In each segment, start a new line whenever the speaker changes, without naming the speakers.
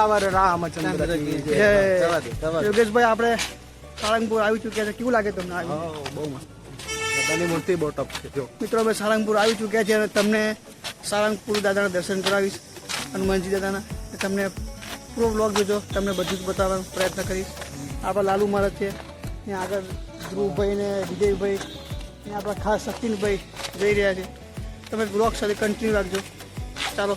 સિયાવર રામચંદ્ર. યોગેશભાઈ આપણે સાળંગપુર આવી ચૂક્યા છે. કેવું લાગે તમને
બહુ મસ્ત. મૂર્તિ બહુ ટપ છે
મિત્રો અમે સાળંગપુર આવી ચૂક્યા છે અને તમને સાળંગપુર દાદાના દર્શન કરાવીશ હનુમાનજી દાદાના. તમને પૂરો બ્લોગ જોજો. તમને બધું જ બતાવવાનો પ્રયત્ન કરીશ. આપણા લાલુ મહારાજ છે. ત્યાં આગળ ધ્રુવભાઈ ને વિજયભાઈ ને આપણા ખાસ સચિનભાઈ જઈ રહ્યા છે. તમે બ્લોગ સાથે કન્ટિન્યુ રાખજો. ચાલો.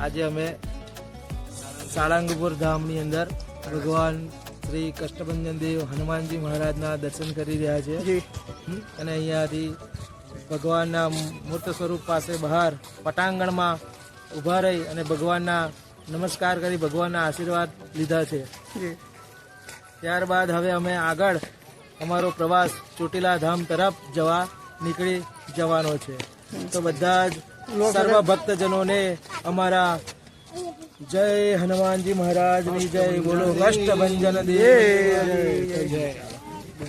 આજે અમે સાળંગપુર ધામની અંદર ભગવાન શ્રી કષ્ટભંજન દેવ હનુમાનજી મહારાજના દર્શન કરી રહ્યા છે. અને અહીંયાથી ભગવાનના મૂર્ત સ્વરૂપ પાસે બહાર પટાંગણમાં ઊભા રહી અને ભગવાનના નમસ્કાર કરી ભગવાનના આશીર્વાદ લીધા છે. ત્યારબાદ હવે અમે આગળ અમારો પ્રવાસ ચોટીલા ધામ તરફ જવા નીકળી જવાનો છે. તો બધા જ સર્વ ભક્તજનોને અમારા જય હનુમાનજી મહારાજની જય બોલો કષ્ટભંજન દેવ.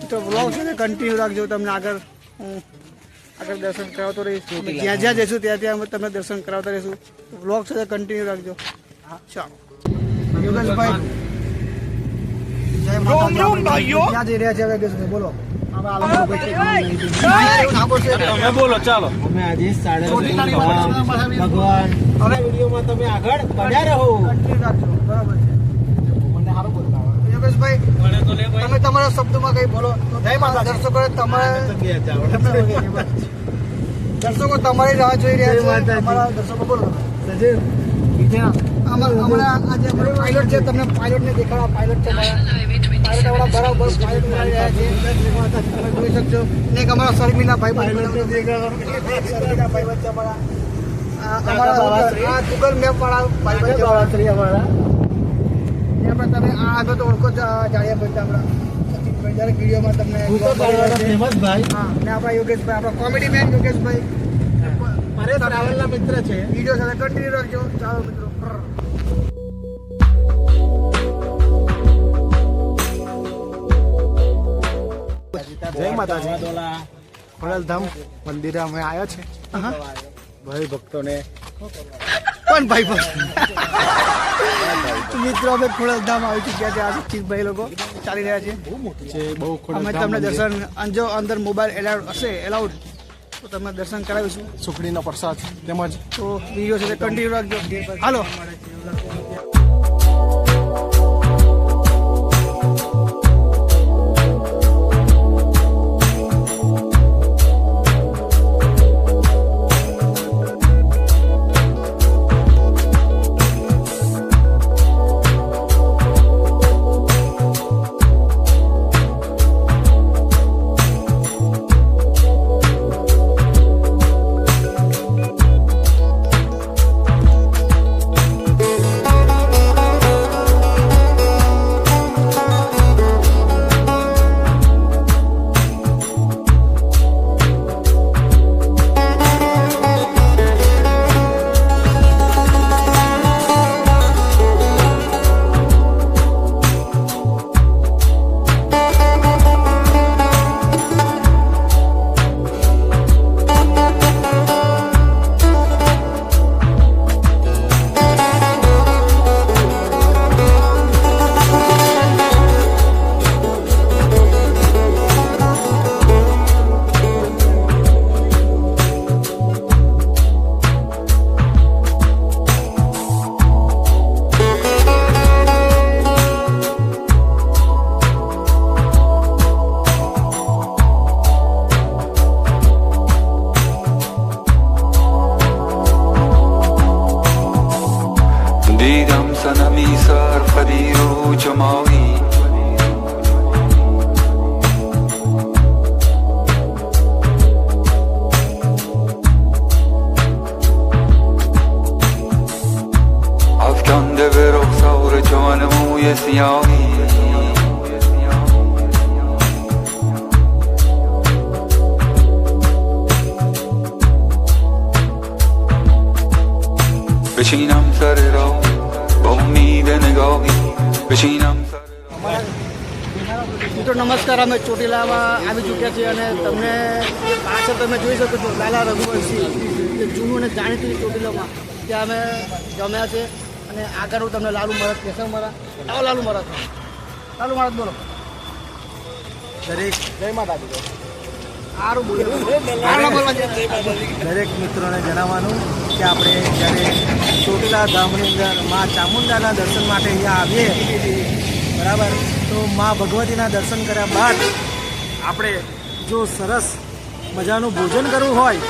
તો બ્લોગ સાથે કન્ટિન્યુ રાખજો તમને આગળ. હું આગળ દર્શન કરાવતો રહીશ. જ્યાં જ્યાં જઈશું ત્યાં ત્યાં અમે તમને દર્શન કરાવતા રહીશું. બ્લોગ સાથે કન્ટિન્યુ રાખજો. ચાલો. યોગેશભાઈ જય માતાજી. ક્યાં જઈ રહ્યા છે હવે આલમપુરભાઈ છે.
તમે બોલો ચાલો. અમે આજે
ચોટીલાની
ભગવાન હવે વિડીયોમાં તમે આગળ બન્યા રહો.
બરાબર છે.
મને સારું બોલતા
યોગેશભાઈ તમે તમારા શબ્દમાં કઈ બોલો? જય દર્શકો તમારે દર્શકો તમારી રાહ જોઈ રહ્યા છે. તમારા દર્શકો બોલો આમાં હમણાં આજે અમારો પાયલોટ છે તમને પાયલોટ ને દેખાડો પાયલોટ છે પાયલોટ આપણા બરાબર પાયલોટ મળી રહ્યા છે. તમે જોઈ શકશો. ને અમારા શર્મિલા ભાઈ શર્મિલા ભાઈ વચ્ચે અમારા આ અમારા આ ગૂગલ મેપ વાળા ભાઈ વચ્ચે એમાં તમે આ આગળ તો ઓળખો જ જાણ્યા પછી આપણા વિડીયોમાં તમને.
ફેમસ ભાઈ.
હા અને આપણા યોગેશભાઈ આપણા કોમેડી મેન યોગેશભાઈ.
મારે ટ્રાવેલના મિત્ર છે.
વીડિયો સાથે કન્ટિન્યુ રાખજો. ચાલો મિત્રો.
જય માતાજી.
ખોડલધામ મંદિરે અમે આવ્યા છે.
ભાઈ ભક્તોને.
પણ ભાઈ ભક્ત મિત્રો અમે ખોડલધામ આવી ચૂક્યા છે. આ ભાઈ લોકો ચાલી રહ્યા છે.
છે. બહુ
અમે તમને દર્શન અંજો અંદર મોબાઈલ એલાઉડ હશે એલાઉડ તો તમને દર્શન કરાવીશું.
સુખડીનો પ્રસાદ તેમજ
તો વીડિયો છે કન્ટિન્યુ રાખજો. હાલો.
poesją Wycinam stary rok, bo mi demagogi Wycinam stary rok
મિત્રો નમસ્કાર. અમે ચોટીલામાં આવી ચૂક્યા છીએ અને તમને પાછળ તમે જોઈ શકો છો લાલા રઘુવંશી જૂનું અને જાણીતું ચોટીલામાં ત્યાં અમે જમ્યા છે અને આગળ હું તમને લાલુ મહારાજ કેશવ મહારાજ આવો લાલુ મહારાજ. લાલુ મહારાજ બોલો.
દરેક જય માતાજી.
સારું બોલ્યું.
દરેક મિત્રોને જણાવવાનું કે આપણે જ્યારે ચોટીલા ધામની અંદર મા ચામુંડાના દર્શન માટે અહીંયા આવીએ બરાબર? તો મા ભગવતીના દર્શન કર્યા બાદ આપણે જો સરસ મજાનું ભોજન કરવું હોય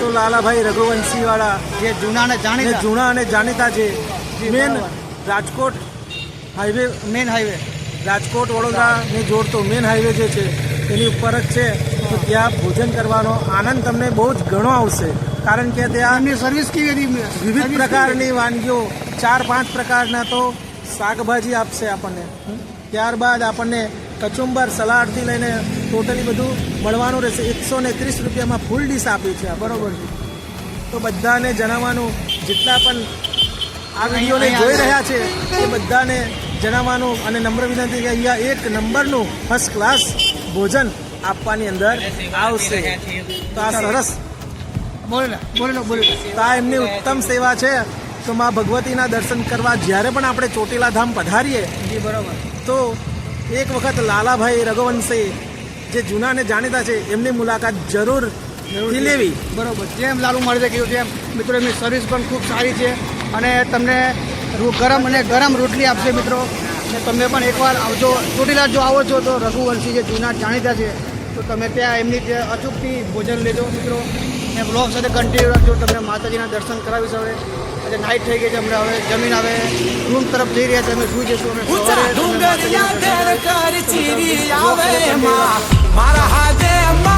તો લાલાભાઈ રઘુવંશીવાળા
જે જૂના અને જાણીતા.
જૂના અને જાણીતા છે main Rajkot highway
main highway.
Rajkot વડોદરાને જોડતો મેન હાઈવે જે છે એની ઉપર જ છે. તો ત્યાં ભોજન કરવાનો આનંદ તમને બહુ જ ઘણો આવશે. કારણ કે ત્યાં
સર્વિસ કેવી
વિવિધ પ્રકારની વાનગીઓ ચાર પાંચ પ્રકારના તો શાકભાજી આપશે આપણને. ત્યારબાદ આપણને કચુંબર સલાડથી લઈને ટોટલી બધું મળવાનું રહેશે. એકસો ને ત્રીસ રૂપિયામાં ફૂલ ડીશ આપી છે. બરોબર છે? તો બધાને જણાવવાનું જેટલા પણ આ વિડીયોને જોઈ રહ્યા છે એ બધાને જણાવવાનું અને નમ્ર વિનંતી કે અહીંયા એક નંબરનું ફર્સ્ટ ક્લાસ ભોજન આપવાની અંદર આવશે. તો આ સરસ. તો આ એમની ઉત્તમ સેવા છે. તો માં ભગવતીના દર્શન કરવા જ્યારે પણ આપણે ચોટીલા ધામ પધારીએ
બરાબર.
તો એક વખત લાલાભાઈ રઘુવંશે જે જૂના ને જાણીતા છે એમની મુલાકાત જરૂર લેવી.
બરોબર. જેમ લાલુ મહારાજે કહ્યું તેમ મિત્રો એમની સર્વિસ પણ ખૂબ સારી છે. અને તમને ગરમ અને ગરમ રોટલી આપશે મિત્રો. અને તમે પણ એકવાર આવજો. ચોટીલા જો આવો છો તો રઘુવંશી જે જૂના જાણીતા છે તો તમે ત્યાં એમની જે અચૂકથી ભોજન લેજો મિત્રો. અને બ્લોગ સાથે કન્ટિન્યુ રાખજો. તમને માતાજીના દર્શન કરાવી શકે. આજે નાઇટ થઈ ગઈ છે અમને હવે જમીન હવે રૂમ તરફ જઈ રહ્યા છે અમે સુઈ જઈશું અમે મારા.